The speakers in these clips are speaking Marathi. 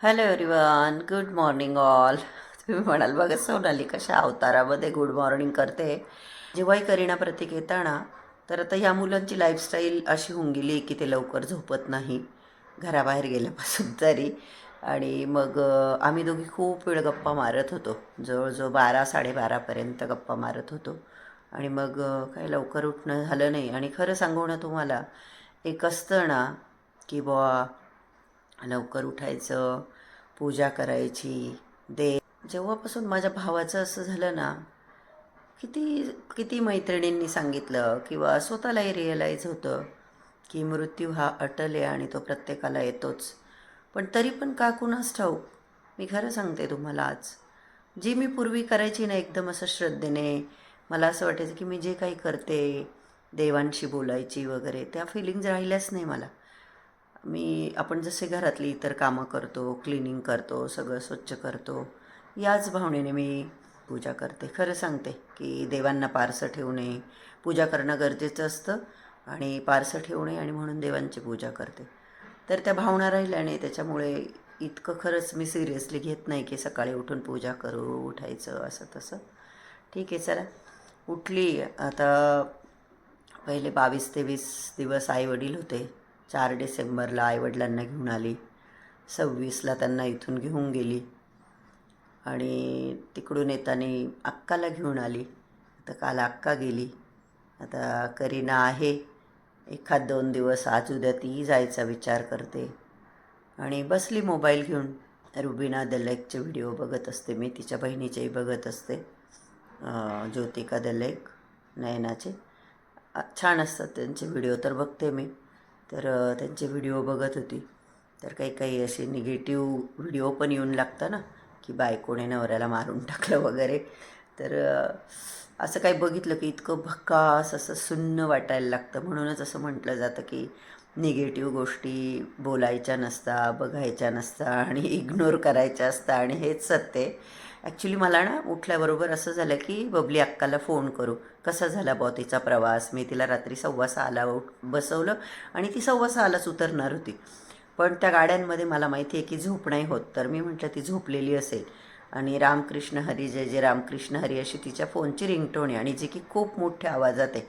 Hello everyone good morning all तुम्ही म्हणाल बघा सोनाली कशा अवतारामध्ये गुड मॉर्निंग करते. जेव्हाही करीना प्रतीक येताना तर आता ह्या मुलांची लाईफस्टाईल अशी होऊन गेली की ते लवकर झोपत नाही घराबाहेर गेल्यापासून तरी. आणि मग आम्ही दोघी खूप वेळ गप्पा मारत होतो. जवळजवळ बारा साडेबारापर्यंत गप्पा मारत होतो. आणि मग काही लवकर उठणं झालं नाही. आणि खरं सांगू ना तुम्हाला एक असतं ना की बुवा लवकर उठायचं पूजा करायची. दे. जेव्हापासून माझ्या भावाचं असं झालं ना किती किती मैत्रिणींनी सांगितलं किंवा स्वतःलाही रिअलाईज होतं की मृत्यू हा अटल आहे आणि तो प्रत्येकाला येतोच. पण तरी पण का कुणास ठाऊक? मी खरं सांगते तुम्हाला आज. जी मी पूर्वी करायची ना एकदम असं श्रद्धेने मला असं वाटायचं की मी जे काही करते देवांशी बोलायची वगैरे त्या फिलिंग्ज राहिल्याच नाही मला. मी आपण जसे घरातली इतर कामं करतो क्लिनिंग करतो सगळं स्वच्छ करतो याच भावनेने मी पूजा करते. खरं सांगते की देवांना पारसं ठेवणे पूजा करणं गरजेचं असतं आणि पारसं ठेवणे आणि म्हणून देवांची पूजा करते. तर त्या भावना राहिल्याने त्याच्यामुळे इतकं खरंच मी सिरियसली घेत नाही की सकाळी उठून पूजा करू उठायचं असं तसं. ठीक आहे चला. उठली. आता पहिले बावीस तेवीस दिवस आईवडील होते. चार डिसेंबरला आईवडिलांना घेऊन आली. सव्वीसला त्यांना इथून घेऊन गेली. आणि तिकडून येताना अक्काला घेऊन आली. आता काल अक्का गेली. आता करीना आहे. एखाद दोन दिवस आज उद्या ती जायचा विचार करते. आणि बसली मोबाईल घेऊन. रुबिना दलेकचे व्हिडिओ बघत असते. मी तिच्या बहिणीचेही बघत असते. ज्योतिका दलेक नयनाचे. छान असतात त्यांचे व्हिडिओ तर बघते मी. तर त्यांचे व्हिडिओ बघत होती. तर काही काही असे निगेटिव्ह व्हिडिओ पण येऊन लागतं ना की बायकोने नवऱ्याला मारून टाकलं वगैरे. तर असं काही बघितलं की इतकं भक्कास असं सुन्न वाटायला लागतं. म्हणूनच असं म्हटलं जातं की निगेटिव्ह गोष्टी बोलायच्या नसता बघायच्या नसता आणि इग्नोर करायच्या असता. आणि हेच सत्य आहे. ॲक्च्युली मला ना उठल्याबरोबर असं झालं की बबली अक्काला फोन करू. कसा झाला बॉ तिचा प्रवास? मी तिला रात्री सव्वा सहाला उठ बसवलं आणि ती सव्वा सहालाच उतरणार होती. पण त्या गाड्यांमध्ये मला माहिती आहे की झोप नाही होत. तर मी म्हटलं ती झोपलेली असेल. आणि रामकृष्ण हरी जय जय रामकृष्ण हरी अशी तिच्या फोनची रिंगटोन आहे आणि जी की खूप मोठ्या आवाजात आहे.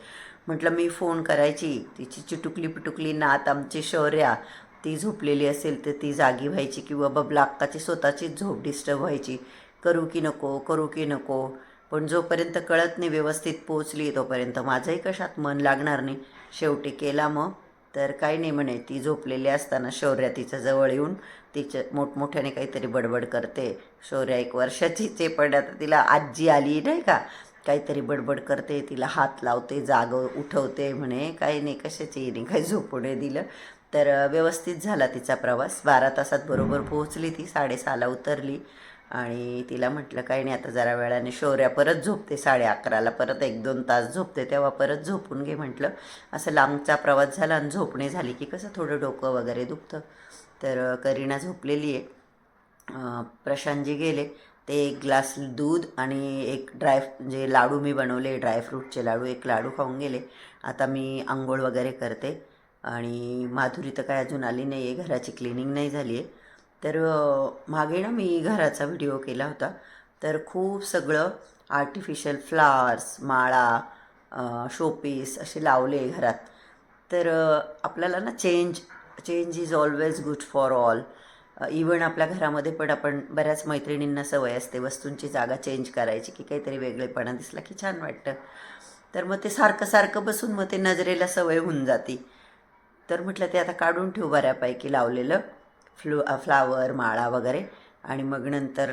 म्हटलं मी फोन करायची. तिची चिटुकली पिटुकली नात आमची शौर्या ती झोपलेली असेल तर ती जागी व्हायची किंवा बबला अक्काची स्वतःचीच झोप डिस्टर्ब व्हायची. करू की नको करू की नको. पण जोपर्यंत कळत नाही व्यवस्थित पोचली तोपर्यंत माझंही कशात मन लागणार नाही. शेवटी केला मग. तर काही नाही म्हणे ती झोपलेली असताना शौर्या तिच्या जवळ येऊन तिच्या मोठमोठ्याने काहीतरी बडबड करते. शौर्या एक वर्षाची आहे पण आता तिला आजी आली नाही का? काहीतरी बडबड करते तिला हात लावते जाग उठवते म्हणे. काही नाही कशाची नाही काही झोपू नये दिलं. तर व्यवस्थित झाला तिचा प्रवास. बारा तासात बरोबर पोहोचली ती साडेसहाला उतरली. आणि तिला म्हटलं काही नाही आता जरा वेळाने शौर्या परत झोपते साडे अकराला परत एक दोन तास झोपते तेव्हा परत झोपून घे म्हटलं. असं लांबचा प्रवास झाला आणि झोपणे झाली की कसं थोडं डोकं वगैरे दुखतं. तर करीना झोपलेली आहे. प्रशांतजी गेले. ते एक ग्लास दूध आणि एक ड्राय जे लाडू मी बनवले ड्रायफ्रूटचे लाडू एक लाडू खाऊन गेले. आता मी आंघोळ वगैरे करते. आणि माधुरी तर काय अजून आली नाही आहे घराची क्लिनिंग नाही झाली आहे तर मागे ना मी घराचा व्हिडिओ केला होता. तर खूप सगळं आर्टिफिशियल फ्लावर्स माळा शोपीस असे लावले घरात. तर आपल्याला ना change change is always good for all even आपल्या घरामध्ये पण आपण बऱ्याच मैत्रिणींना सवय असते वस्तूंची जागा चेंज करायची की काहीतरी वेगळेपणा दिसला की छान वाटतं. तर मग ते सारखं सारखं बसून मग ते नजरेला सवय होऊन जाते. तर म्हटलं ते आता काढून ठेवू बऱ्यापैकी लावलेलं. फ्लू फ्लावर माळा वगैरे. आणि मग नंतर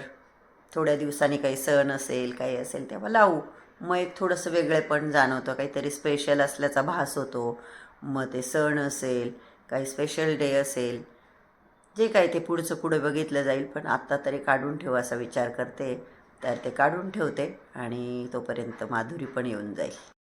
थोड्या दिवसांनी काही सण असेल काही असेल तेव्हा लावू. मग एक थोडंसं वेगळेपण जाणवतं. काहीतरी स्पेशल असल्याचा भास होतो. मग ते सण असेल काही स्पेशल डे असेल. जे काही ते पुढचं पुढे बघितलं जाईल पण आत्ता तरी काढून ठेवू असा विचार करते. तर ते काढून ठेवते आणि तोपर्यंत माधुरी पण येऊन जाईल.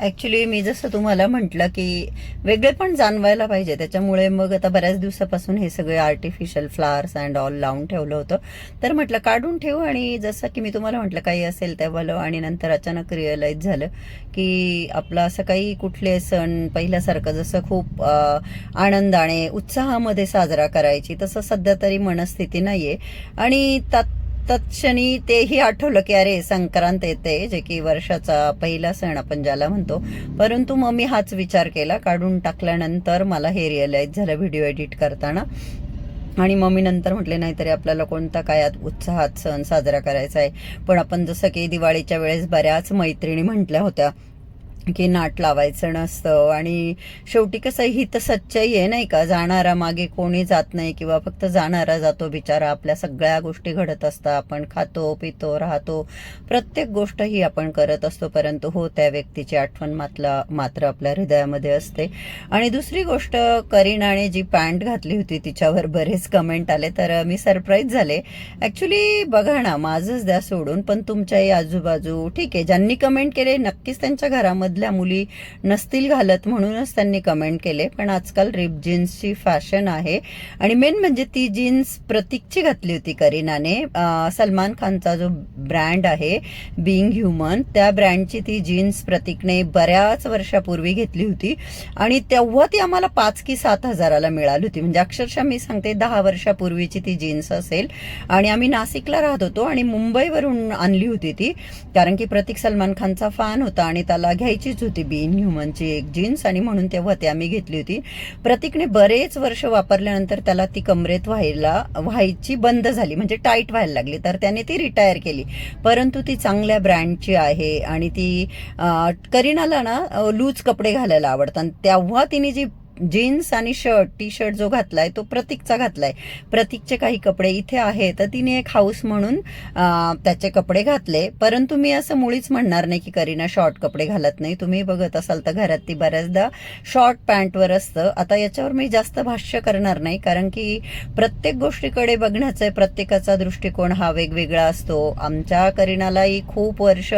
ॲक्च्युली मी जसं तुम्हाला म्हटलं की वेगळे पण जाणवायला पाहिजे. त्याच्यामुळे मग आता बऱ्याच दिवसापासून हे सगळे आर्टिफिशियल फ्लावर्स अँड ऑल लावून ठेवलं होतं. तर म्हटलं काढून ठेवू आणि जसं की मी तुम्हाला म्हटलं काही असेल तेव्हा भलं आणि नंतर अचानक रिअलाईज झालं की आपलं असं काही कुठले सण पहिल्यासारखं जसं खूप आनंदाने उत्साहामध्ये साजरा करायची तसं सध्या तरी मनस्थिती नाही आहे आणि तात तत्क्षणी तेही आठवलं की अरे संक्रांत येते जे की वर्षाचा पहिला सण आपण ज्याला म्हणतो. परंतु मग मी हाच विचार केला काढून टाकल्यानंतर मला हे रिअलाईज झालं व्हिडिओ एडिट करताना. आणि मग मी नंतर म्हटले नाहीतरी आपल्याला कोणता कायात उत्साहात सण साजरा करायचा आहे. पण आपण जसं की दिवाळीच्या वेळेस बऱ्याच मैत्रिणी म्हटल्या होत्या की नाट लावायचं नसतं. आणि शेवटी कसं ही तर सच्चाई आहे नाही का? जाणारा मागे कोणी जात नाही किंवा फक्त जाणारा जातो बिचारा. आपल्या सगळ्या गोष्टी घडत असतात. आपण खातो पितो राहतो. प्रत्येक गोष्ट ही आपण करत असतो. परंतु हो त्या व्यक्तीची आठवण मातला मात्र आपल्या हृदयामध्ये असते. आणि दुसरी गोष्ट करीनाने जी पॅन्ट घातली होती तिच्यावर बरेच कमेंट आले. तर मी सरप्राईज झाले. ॲक्च्युली बघा ना माझंच द्या सोडून पण तुमच्याही आजूबाजू. ठीक आहे ज्यांनी कमेंट केले नक्कीच त्यांच्या घरामध्ये मधल्या मुली नसतील घालत म्हणूनच त्यांनी कमेंट केले. पण आजकाल रिप जीन्सची फॅशन आहे. आणि मेन म्हणजे ती जीन्स प्रतीकची घातली होती करीनाने. सलमान खानचा जो ब्रँड आहे बिईंग ह्युमन त्या ब्रँडची ती जीन्स प्रतीकने बऱ्याच वर्षापूर्वी घेतली होती. आणि तेव्हा ती आम्हाला पाच की सात हजाराला मिळाली होती. म्हणजे अक्षरशः मी सांगते दहा वर्षापूर्वीची ती जीन्स असेल. आणि आम्ही नाशिकला राहत होतो आणि मुंबईवरून आणली होती ती. कारण की प्रतीक सलमान खानचा फॅन होता आणि त्याला घ्यायची घ्यायचीच होती बीन ह्युमनची एक जीन्स आणि म्हणून तेव्हा ती आम्ही घेतली होती. प्रतीकने बरेच वर्ष वापरल्यानंतर त्याला ती कमरेत व्हायला व्हायची बंद झाली म्हणजे टाईट व्हायला लागली. तर त्याने ती रिटायर केली. परंतु ती चांगल्या ब्रँडची आहे आणि ती करीनाला ना लूज कपडे घालायला आवडतात. आणि तेव्हा तिने जी जीन्स आणि शर्ट टी शर्ट जो घातलाय तो प्रतीकचा घातलाय. प्रतीकचे काही कपडे इथे आहे तर तिने एक हाऊस म्हणून त्याचे कपडे घातले. परंतु मी असं मुळीच म्हणणार नाही की करीना शॉर्ट कपडे घालत नाही. तुम्ही बघत असाल तर घरात ती बऱ्याचदा शॉर्ट पॅन्टवर असतं. आता याच्यावर मी जास्त भाष्य करणार नाही कारण की प्रत्येक गोष्टीकडे बघण्याचं आहे प्रत्येकाचा दृष्टिकोन हा वेगवेगळा असतो. आमच्या करीनालाही खूप वर्ष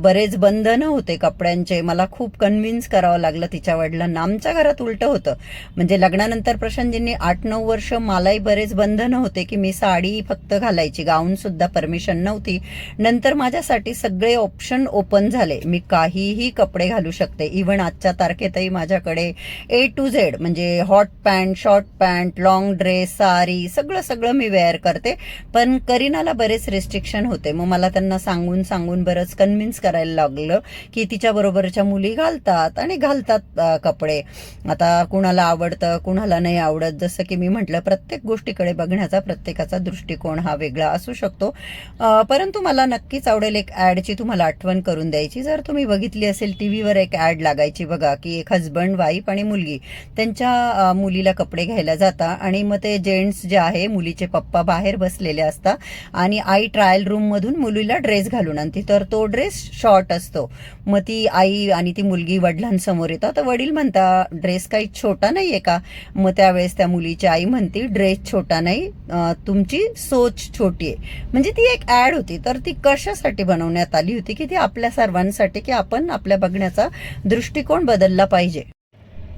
बरेच बंधनं होते कपड्यांचे. मला खूप कन्व्हिन्स करावं लागलं तिच्या वडिलांना. आमच्या घरात उलटं होतं. म्हणजे लग्नानंतर प्रशांतजींनी आठ नऊ वर्ष मलाही बरेच बंधनं होते की मी साडी फक्त घालायची गाऊन सुद्धा परमिशन नव्हती. नंतर माझ्यासाठी सगळे ऑप्शन ओपन झाले. मी काहीही कपडे घालू शकते. इव्हन आजच्या तारखेतही माझ्याकडे ए टू झेड म्हणजे hot pant short pant long dress sari सगळं सगळं मी वेअर करते. पण करीनाला बरेच रिस्ट्रिक्शन होते. मग मला त्यांना सांगून सांगून बरंच कन्व्हिन्स करायला लागलं की तिच्या बरोबरच्या मुली घालतात आणि घालतात कपडे. आता आता कुणाला आवडतं कुणाला नाही आवडत. जसं की मी म्हटलं प्रत्येक गोष्टीकडे बघण्याचा प्रत्येकाचा दृष्टिकोन हा वेगळा असू शकतो. परंतु मला नक्कीच आवडेल एक ॲडची तुम्हाला आठवण करून द्यायची. जर तुम्ही बघितली असेल टी व्हीवर एक ॲड लागायची बघा की एक हजबंड वाईफ आणि मुलगी. त्यांच्या मुलीला कपडे घ्यायला जाता आणि मग ते जेंट्स जे आहे मुलीचे पप्पा बाहेर बसलेले असतात आणि आई ट्रायल रूम मधून मुलीला ड्रेस घालून आणते. तर तो ड्रेस शॉर्ट असतो. मग ती आई आणि ती मुलगी वडिलांसमोर येतात. तर वडील म्हणता ड्रेस काही छोटा नाहीये का? मग त्यावेळेस त्या मुलीची आई म्हणते ड्रेस छोटा नाही तुमची सोच छोटी आहे. म्हणजे ती एक ऍड होती. तर ती कशासाठी बनवण्यात आली होती की ती आपल्या सर्वांसाठी की आपण आपल्या बघण्याचा दृष्टिकोन बदलला पाहिजे.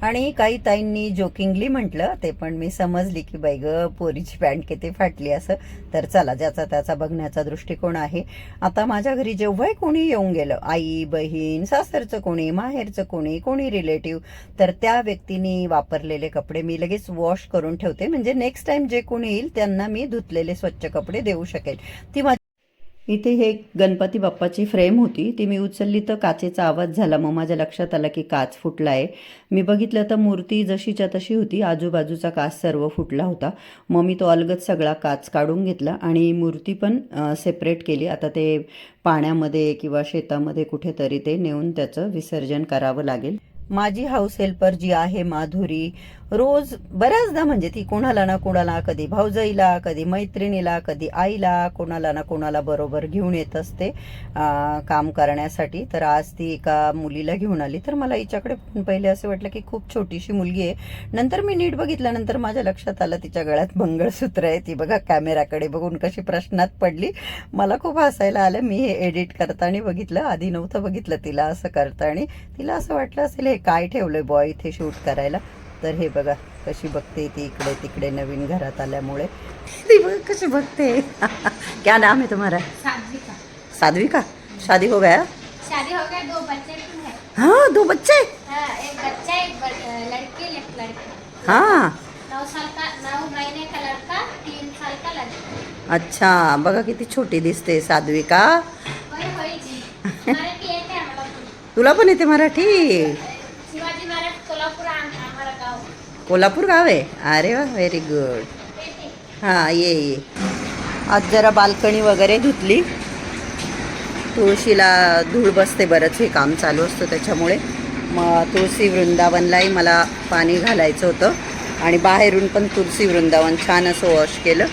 आणि काही ताईंनी जोकिंगली म्हटलं ते पण मी समजली की बाई ग पोरीची पॅन्ट किती फाटली असं. तर चला ज्याचा त्याचा बघण्याचा दृष्टिकोन आहे. आता माझ्या घरी जेव्हाही कोणी येऊन गेलं आई बहीण सासरचं कोणी माहेरचं कोणी कोणी रिलेटिव्ह तर त्या व्यक्तीने वापरलेले कपडे मी लगेच वॉश करून ठेवते. म्हणजे नेक्स्ट टाइम जे कोणी येईल त्यांना मी धुतलेले स्वच्छ कपडे देऊ शकेल. ती माझी इथे हे गणपती बाप्पाची फ्रेम होती. ती मी उचलली तर काचेचा आवाज झाला. मग माझ्या लक्षात आलं की काच फुटला आहे मी बघितलं तर मूर्ती जशीच्या तशी होती. आजूबाजूचा काच सर्व फुटला होता. मग मी तो अलगद सगळा काच काढून घेतला आणि मूर्ती पण सेपरेट केली. आता ते पाण्यामध्ये किंवा शेतामध्ये कुठेतरी ते नेऊन त्याचं विसर्जन करावं लागेल. माझी हाऊस हेल्पर जी आहे माधुरी रोज बऱ्याचदा म्हणजे ती कोणाला ना कोणाला कधी भाऊजाईला कधी मैत्रिणीला कधी आईला कोणाला ना कोणाला बरोबर घेऊन येत असते काम करण्यासाठी. तर आज ती एका मुलीला घेऊन आली. तर मला हिच्याकडे पहिले असं वाटलं की खूप छोटीशी मुलगी आहे. नंतर मी नीट बघितल्यानंतर माझ्या लक्षात आलं तिच्या गळ्यात मंगळसूत्र आहे. ती बघा कॅमेराकडे बघून कशी प्रश्नात पडली. मला खूप हसायला आलं. मी हे एडिट करताना बघितलं. आधी नव्हतं बघितलं तिला असं करताना. तिला असं वाटलं असेल हे काय ठेवलंय बॉय इथे शूट करायला? तर हे बघा कशी बघते ती इकडे तिकडे नवीन घरात आल्यामुळे. ती बघ कशी बघते. क्या नाम है तुम्हारा? सात्विका साध्विका? शादी हो गया? शादी हो गया दो बच्चे है। हाँ दो बच्चे? हाँ एक बच्चा एक लड़की एक लड़का। हाँ। नौ साल का नौ महीने का लड़का तीन साल का लड़की। अच्छा बघा किती छोटी दिसते साध्विका. तुला पण येते मराठी शिवाजी महाराज कोल्हापूर आम- आम्हाला गाव कोल्हापूर गाव आहे? अरे वा व्हेरी गुड हां ये ये. आज जरा बाल्कनी वगैरे धुतली. तुळशीला धूळ बसते बरंच हे काम चालू असतं त्याच्यामुळे. मग तुळशी वृंदावनलाही मला पाणी घालायचं होतं. आणि बाहेरून पण तुळशी वृंदावन छान असं वॉश केलं.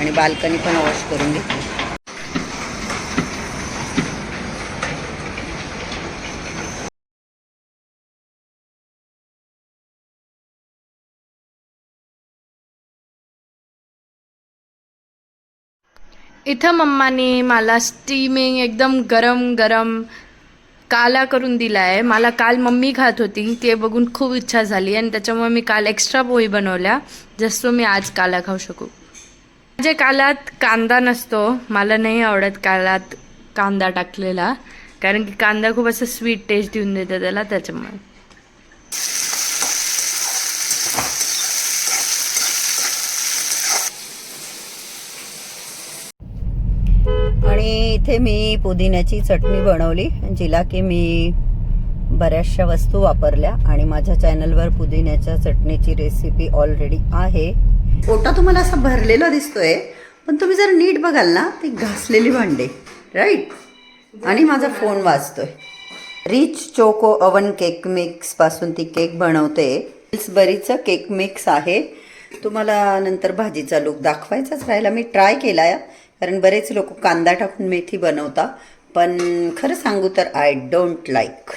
आणि बाल्कनी पण वॉश करून घेतली. इथं मम्माने मला स्टीमिंग एकदम गरम गरम काला करून दिला आहे मला काल मम्मी खात होती ते बघून खूप इच्छा झाली आणि त्याच्यामुळे मी काल एक्स्ट्रा पोळी बनवल्या जसं मी आज काला खाऊ शकू. माझ्या कालात कांदा नसतो मला नाही आवडत कालात कांदा टाकलेला कारण की कांदा खूप असं स्वीट टेस्ट देऊन देतं त्याला त्याच्यामुळे आणि इथे मी पुदिन्याची चटणी बनवली जिला की मी बऱ्याचशा वस्तू वापरल्या आणि माझ्या चॅनलवर पुदिन्याच्या चटणीची रेसिपी ऑलरेडी आहे. ओटा तुम्हाला असा भरलेला दिसतोय पण तुम्ही जर नीट बघाल ना ती घासलेली भांडे राईट आणि माझा फोन वाजतोय. रिच चोको अवन केक मिक्सपासून ती केक बनवते. बरीचं केक मिक्स आहे. तुम्हाला नंतर भाजीचा लुक दाखवायचाच राहिला. मी ट्राय केलाय. कारण बरेच लोक कांदा टाकून मेथी बनवता पण खरं सांगू तर आय डोंट लाईक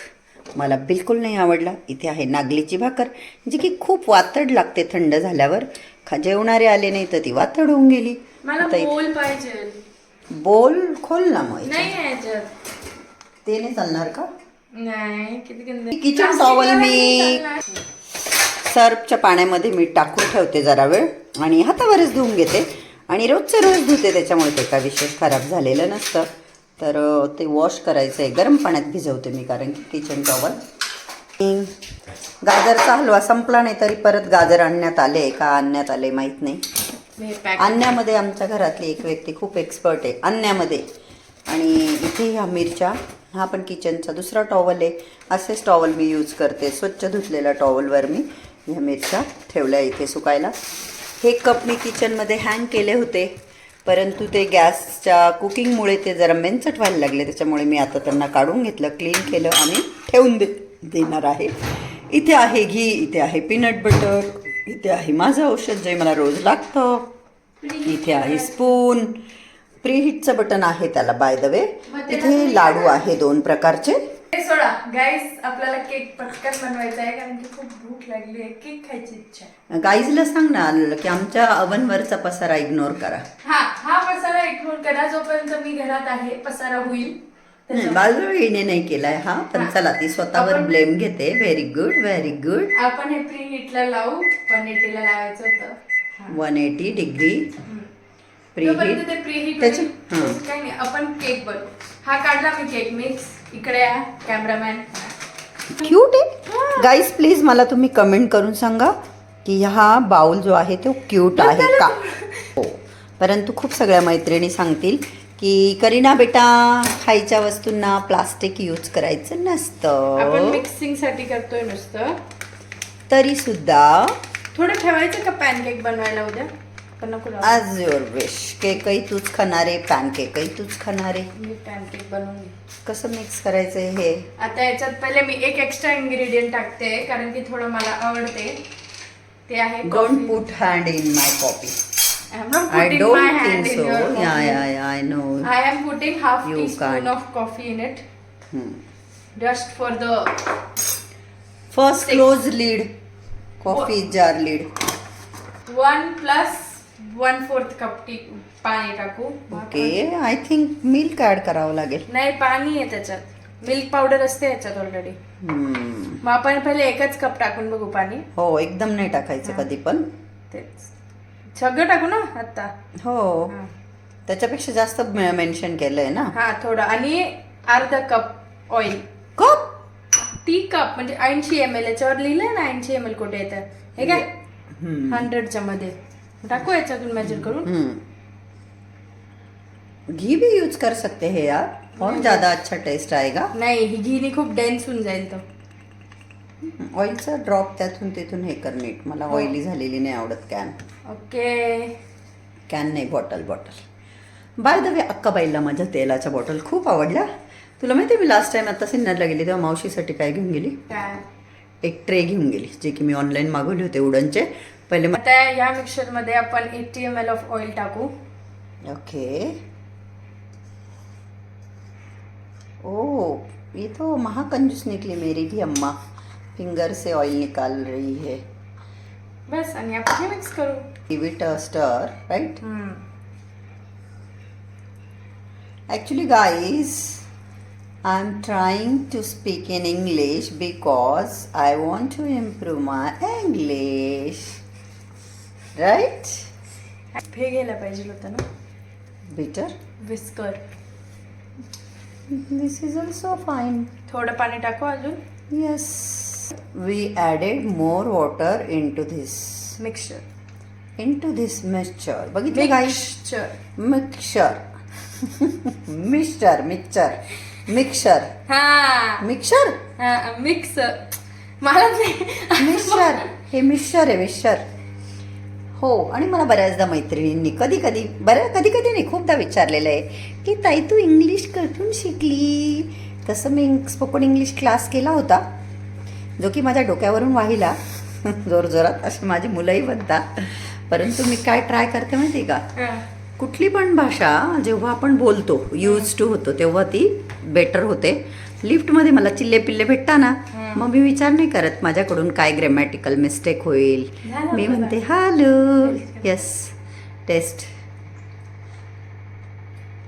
मला बिलकुल नाही आवडला. इथे आहे नागलीची भाकर जी की खूप वातड लागते थंड झाल्यावर. खा जेवणारे आले नाही तर ती वातड होऊन गेली. इथे- पाहिजे. बोल खोल ना मग ते नाही चालणार का? नाही किचन टॉवल मी सर्फच्या पाण्यामध्ये मी टाकून ठेवते जरा वेळ. आणि हातावरच धुवून घेते. आणि रोजचे रोज धुते त्याच्यामुळे ते काय विशेष खराब झालेलं नसतं. तर ते वॉश करायचं आहे गरम पाण्यात भिजवते मी कारण की किचन टॉवल गाजरचा हलवा संपला नाही तरी परत गाजर आणण्यात आले. का आणण्यात आले माहीत नाही. आणण्यामध्ये आमच्या घरातली एक व्यक्ती खूप एक्सपर्ट आहे आणण्यामध्ये. आणि इथे ह्या मिरच्या हा पण किचनचा दुसरा टॉवल आहे. असेच टॉवल मी यूज करते. स्वच्छ धुतलेल्या टॉवलवर मी ह्या मिरच्या ठेवल्या इथे सुकायला. हे कप मी किचनमध्ये हँग केले होते परंतु ते गॅसच्या कुकिंगमुळे ते जरा मेनचट व्हायला लागले त्याच्यामुळे मी आता त्यांना काढून घेतलं क्लीन केलं आणि ठेवून दे देणार आहे. इथे आहे घी इथे आहे पीनट बटर इथे आहे माझं औषध जे मला रोज लागतं. इथे आहे स्पून प्रीहीटचं बटन आहे त्याला बाय द वे इथे लाडू आहे दोन प्रकारचे. हे सोडा गाईस आपल्याला केक पटकन बनवायचा आहे कारण की खूप भूक लागली आहे. केक खायची इच्छा आहे. गाईजला सांग ना की आमच्या अवनवरचा पसारा इग्नोर करा. हा हा पसारा इग्नोर करा जोपर्यंत मी घरात आहे पसारा होईल. बाजूने नाही केलाय हा पण चला ती स्वतःवर आपण- ब्लेम घेते. व्हेरी गुड व्हेरी गुड आपण हे प्री हिटला लावू वन एटीला लावायचं होतं. वन एटी डिग्री तोपर्यंत प्रीहीट ते प्रीहीट त्याच्या- हां. काही नाही आपण केक बनवू. हा काढला मी केक मिक्स इकडे आहे कॅमेरामॅन क्यूट आहे? गाईज प्लीज मला तुम्ही कमेंट करून सांगा की हा बाउल जो आहे तो क्यूट आहे का? हो. परंतु खूप सगळ्या मैत्रिणी सांगतील की करीना बेटा खायच्या वस्तूंना प्लास्टिक यूज करायचं नसतं. मिक्सिंगसाठी करतोय नुसतं. तरी सुद्धा थोडं ठेवायचं का पॅनकेक बनवायला उद्या. आज युअर विश केकही तूच खाणारे पॅनकेकही तूच खाणारे. मी पॅनकेक बनवून. कसं मिक्स करायचं हे? आता याच्यात पहिले मी एक एक्स्ट्रा इन्ग्रेडियंट टाकते कारण की थोडं मला आवडते. ते आहे don't put hand in my copy I don't think so yeah yeah yeah I know I am putting half You spoon can't. Of coffee in it just for the first close lid coffee jar lid one plus one fourth cup tea पाणी टाकू. Okay I think milk add करावं लागेल. नाही पाणी आहे त्याच्यात. मिल्क पावडर असते याच्यात ऑलरेडी हम्म. मग आपण पहिले एकच कप टाकून बघू पाणी. हो एकदम नाही टाकायचं कधी पण. तेच. सगळं टाकू ना आता हो. हा. त्याच्यापेक्षा जास्त मेन्शन केलंय ना. हा थोडं. आणि अर्धा cup oil cup tea cup म्हणजे ऐंशी एम एल याच्यावर लिहिलंय ना ऐंशी एम एल कुठे येतं हे काय? हंड्रेडच्या मध्ये. टाकू याच्यातून मेजर करून. घी भी यूज कर सकते हैं यार. और ज्यादा अच्छा टेस्ट आएगा? नाही ही घीनी खूप डेन्स होऊन जाईल तो. ऑइलचा ड्रॉप त्यातून तिथून हे कर नीट. मला ऑइली झालेली नाही आवडत कॅन ओके. कॅन नाही bottle bottle by the way अक्काबाईला माझ्या तेलाच्या बॉटल खूप आवडल्या. तुला माहिती आहे मी लास्ट टाइम आता सिन्नरला गेली तेव्हा मावशीसाठी काय घेऊन गेली? काय? एक ट्रे घेऊन गेली जे की मी ऑनलाईन मागवले होते उडनचे. पहिले आता या मिक्सचर मध्ये आपण eighty M L of oil टाकू. ओके. ओ ये तो महाकंजूस निकली मेरी भी अम्मा. फिंगर से ऑयल निकाल रही है. बस आणि आपण मिक्स करू. Give it a stir right hmm. Actually, guys, I'm trying to speak in English because I want to improve my English. Right? हे घ्यायला पाहिजे होतं ना Bitter? Whisker This is also fine. थोडं पाणी टाकू अजून Yes. We added more water into this. Mixture Into this mixture. बघितलं guys? Mixture. Mixture. Mixture. Mixture. हा Mixture? हा मिक्स मला मिक्सर हे मिक्सर आहे मिक्सर हो आणि मला बऱ्याचदा मैत्रिणींनी कधी कधी बऱ्या कधी कधी नाही खूपदा विचारलेलं आहे की ताई तू इंग्लिश कुठून शिकली? तसं मी स्पोकन इंग्लिश क्लास केला होता जो की माझ्या डोक्यावरून वाहिला जोरजोरात असे माझी मुलंही बनतात परंतु मी काय ट्राय करते माहिती आहे का कुठली पण भाषा जेव्हा आपण बोलतो यूज टू होतो तेव्हा ती बेटर होते. लिफ्टमध्ये मला चिल्ले पिल्ले भेटता ना मग मी विचार नाही करत माझ्याकडून काय ग्रॅमॅटिकल मिस्टेक होईल. मी म्हणते हॅलो. येस टेस्ट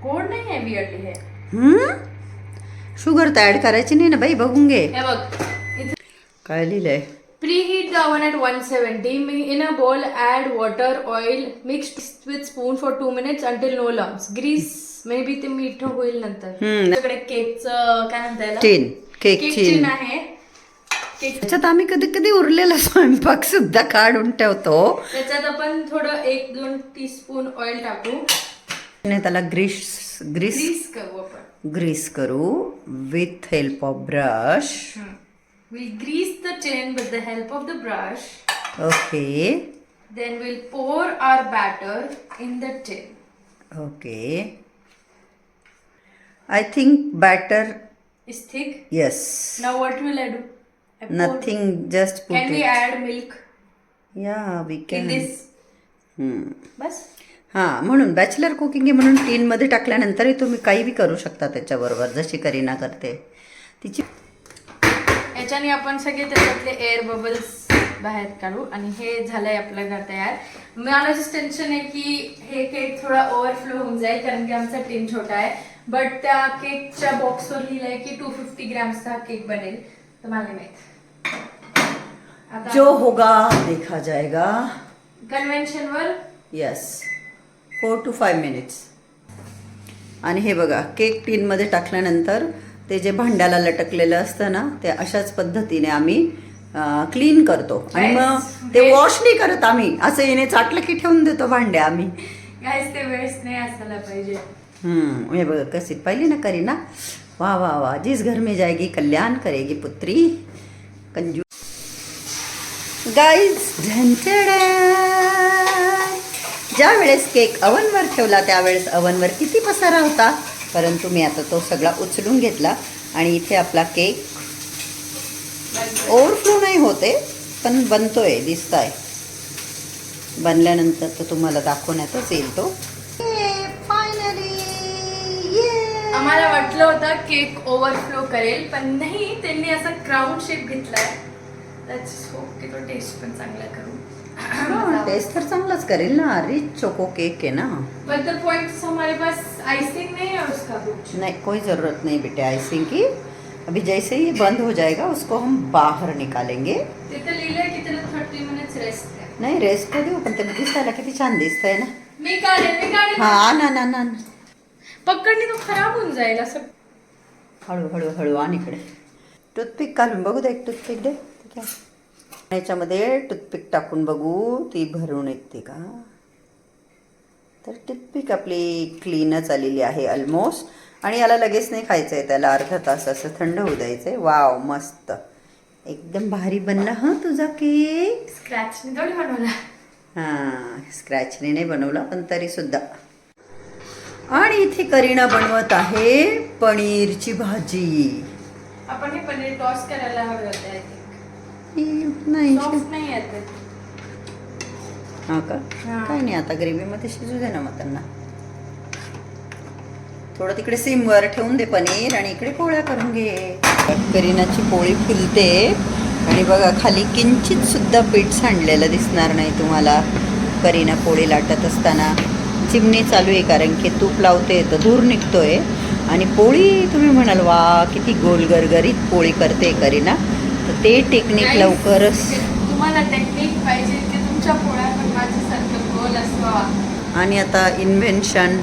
गोड नाही आहे हे? शुगर तर ॲड करायची नाही ना बाई बघून घे. काय लिहिलंय? Preheat the oven at 170. In a bowl, add water, oil, mixed with spoon for 2 minutes until no lumps. Grease, maybe ते मीठ होईल नंतर. हम्म. त्याच्याकडे केकचं काय म्हणता याला? टीन केक चिन. आहे. केक त्याच्यात आम्ही कधी कधी उरलेला स्वयंपाक सुद्धा काढून ठेवतो. त्याच्यात आपण थोडं एक दोन टीस्पून ऑइल टाकू. आणि त्याला ग्रीस ग्रीस ग्रीस करू आपण. ग्रीस करू with help of brush We'll grease the tin with the help of the brush. Okay Then we'll pour our batter in the tin. Okay I think batter Is thick. Yes Now what will I do? I pour- nothing just Can put we add milk yeah we in can this? बस हां म्हणून बॅचलर कुकिंग आहे म्हणून टीनमध्ये टाकल्यानंतरही तुम्ही काही बी करू शकता त्याच्याबरोबर जशी करीना करते तिची याच्याने आपण सगळे त्याच्यातले एअर बबल्स बाहेर काढू आणि हे झालंय आपलं घर तयार. मला जस्ट टेन्शन आहे की हे केक थोडा ओव्हरफ्लो होऊन जाईल कारण की आमचा टीन छोटा आहे. बट त्या केकच्या बॉक्सवर लिहिलंय की टू फिफ्टी ग्रॅम्सचा केक बनेल. तर मला माहीत. जो होगा देखा जाएगा. कन्व्हेन्शनवर yes four to five minutes आणि हे बघा केक टीनमध्ये टाकल्यानंतर ते जे भांड्याला लटकलेलं असतं ना ते अशाच पद्धतीने आम्ही क्लीन करतो. आणि मग ते वॉश नाही करत आम्ही. असं येणे चाटलं की ठेवून देतो भांडे आम्ही. ते नाही असायला पाहिजे. हम्म, हे बघा कशी पाहिली ना करीना? वा वा वा. जिस घर में जाएगी कल्याण करेगी पुत्री. कंजू गाईज ज्या वेळेस केक अवनवर ठेवला त्यावेळेस अवनवर किती पसारा होता? परंतु मी आता तो सगळा उचलून घेतला आणि इथे आपला केक ओव्हरफ्लो नाही होते पण बनतोय दिसताय. बनल्यानंतर तर तुम्हाला दाखवण्यातच येईल तो. आम्हाला वाटलं होतं केक ओव्हरफ्लो करेल पण नाही त्यांनी असा क्राऊन शेप घेतलाय. Let's hope की तो टेस्ट पण चांगला करू. टेस्ट तर चांगलाच करेल ना. रिच चोको केक है ना. बट द पॉइंट हमारे पास आइसिंग नहीं है उसका कुछ? नहीं कोई ज़रूरत नहीं बेटे आइसिंग की। अभी जैसे ही ये बंद हो जाएगा उसको हम बाहर निकालेंगे। तिथे लिहिलंय की त्याला थर्टी मिनिट्स रेस्ट आहे नाही रेस्ट देऊ पण ते दिसायला किती छान दिसतंय ना मी काढेल मी काढेल हा ना? ना ना ना. पकडणी तो खराब होऊन जाईल असं हळू हळू हळू आण इकडे टूथपिक घालून बघू दे एक टूथपिक दे ठीक आहे याच्यामध्ये टूथपिक टाकून बघू ती भरून येते का? तर टूथपिक आपली क्लीनच आलेली आहे ऑलमोस्ट आणि याला लगेच नाही खायचं आहे त्याला अर्धा तास असं थंड होऊ द्यायचं आहे वाव मस्त. एकदम भारी बनला हां तुझा केक स्क्रॅचने थोडी बनवला. हां स्क्रॅचने नाही बनवला पण तरी सुद्धा. आणि इथे करीना बनवत आहे पनीरची भाजी. आपण हे पनीर टॉस करायला हवे होते नाही हा का. काय नाही आता ग्रेव्हीमध्ये शिजू दे ना मग त्यांना. थोडं तिकडे सिमवर ठेवून दे पनीर आणि इकडे पोळ्या करून घे. करीनाची पोळी फुलते. आणि बघा खाली किंचित सुद्धा पीठ सांडलेलं दिसणार नाही तुम्हाला. करीना पोळी लाटत असताना. चिमणी चालू आहे कारण की तूप लावते तर धूर निघतोय. आणि पोळी तुम्ही म्हणाल वा किती गोल गरगरीत पोळी करते करीना. तर ते टेक्निक लवकरच तुम्हाला टेक्निक पाहिजे तुमच्या पोळ्या पण माझ्यासारखं गोल आणि आता इन्व्हेन्शन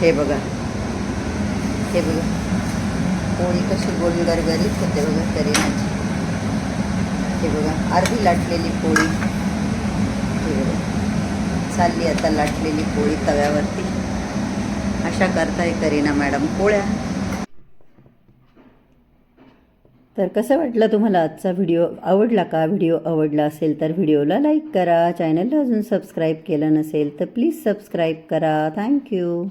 हे बघा. हे बघा. पोळी कशी गोल गरगरीत होते बघा करीनाची हे बघा अर्धी लाटलेली पोळी. हे बघा. चालली आता लाटलेली पोळी तव्यावरती. अशा करताय करीना मॅडम. पोळ्या. तर कसं वाटलं तुम्हाला आजचा व्हिडिओ? आवडला का व्हिडिओ? आवडला असेल तर व्हिडिओला लाईक करा. चॅनलला अजून सबस्क्राईब केलं नसेल तर प्लीज सबस्क्राईब करा. थँक्यू.